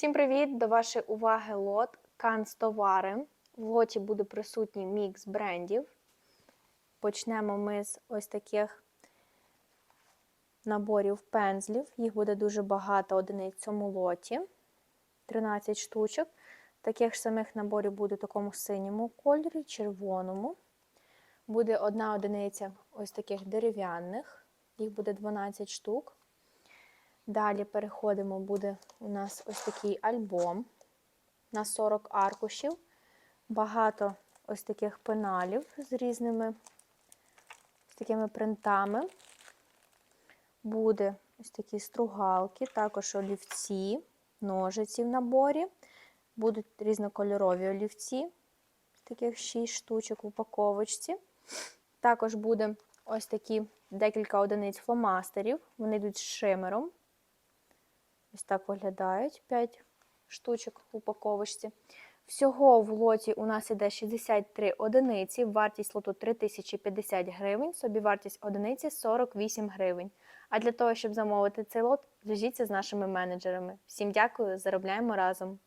Всім привіт! До вашої уваги лот канцтовари. В лоті буде присутній мікс брендів. Почнемо ми з ось таких наборів пензлів. Їх буде дуже багато одиниць в цьому лоті. 13 штучок. Таких ж самих наборів буде в такому синьому кольорі, червоному. Буде одна одиниця ось таких дерев'яних. Їх буде 12 штук. Далі переходимо, буде у нас ось такий альбом на 40 аркушів. Багато ось таких пеналів з різними з такими принтами. Буде ось такі стругалки, також олівці, ножиці в наборі. Будуть різнокольорові олівці, таких 6 штучок в упаковочці. Також буде ось такі декілька одиниць фломастерів. Вони йдуть з шимером. Ось так виглядають 5 штучок в упаковочці. Всього в лоті у нас іде 63 одиниці, вартість лоту 3050 гривень, собівартість одиниці 48 гривень. А для того, щоб замовити цей лот, зв'яжіться з нашими менеджерами. Всім дякую, заробляємо разом!